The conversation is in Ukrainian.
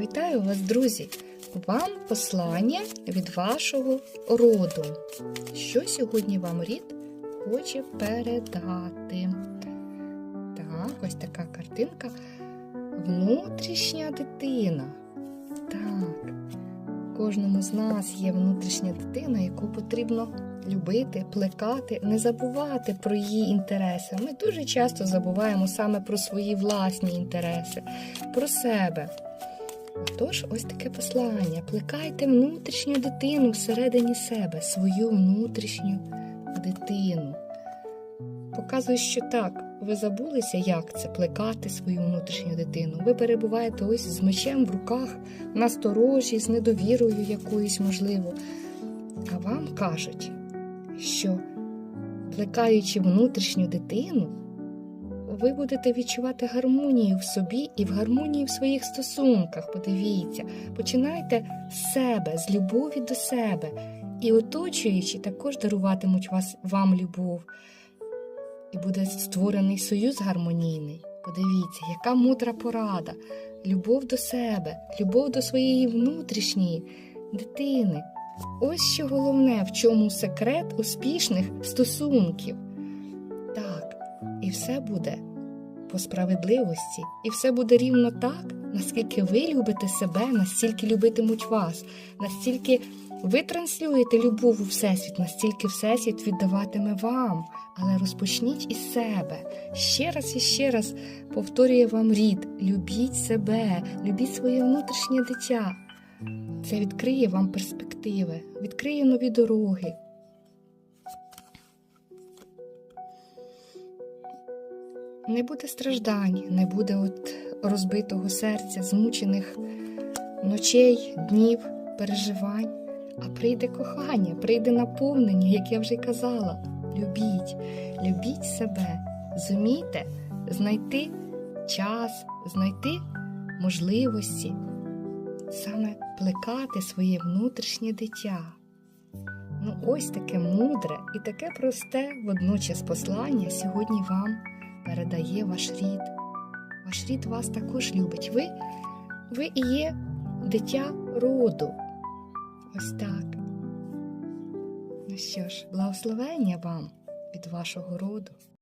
Вітаю вас, друзі! Вам послання від вашого роду. Що сьогодні вам рід хоче передати? Так, ось така картинка. Внутрішня дитина. Так, кожному з нас є внутрішня дитина, яку потрібно любити, плекати, не забувати про її інтереси. Ми дуже часто забуваємо саме про свої власні інтереси, про себе. Тож, ось таке послання. Плекайте внутрішню дитину всередині себе, свою внутрішню дитину. Показує, що так, ви забулися, як це плекати свою внутрішню дитину. Ви перебуваєте ось з мечем в руках, насторожі, з недовірою якоюсь, можливо. А вам кажуть, що плекаючи внутрішню дитину, ви будете відчувати гармонію в собі і в гармонії в своїх стосунках. Подивіться, починайте з себе, з любові до себе. І оточуючі також даруватимуть вас, вам любов. І буде створений союз гармонійний. Подивіться, яка мудра порада, любов до себе, любов до своєї внутрішньої дитини. Ось що головне, в чому секрет успішних стосунків. І все буде по справедливості, і все буде рівно так, наскільки ви любите себе, настільки любитимуть вас, настільки ви транслюєте любов у Всесвіт, настільки Всесвіт віддаватиме вам. Але розпочніть із себе. Ще раз і ще раз повторює вам рід: любіть себе, любіть своє внутрішнє дитя. Це відкриє вам перспективи, відкриє нові дороги. Не буде страждань, не буде от розбитого серця, змучених ночей, днів, переживань, а прийде кохання, прийде наповнення, як я вже казала. Любіть, любіть себе, зумійте знайти час, знайти можливості, саме плекати своє внутрішнє дитя. Ну, ось таке мудре і таке просте водночас послання сьогодні вам передає ваш рід. Ваш рід вас також любить. Ви, ви і є дитя роду. Ось так. Ну що ж, благословення вам від вашого роду.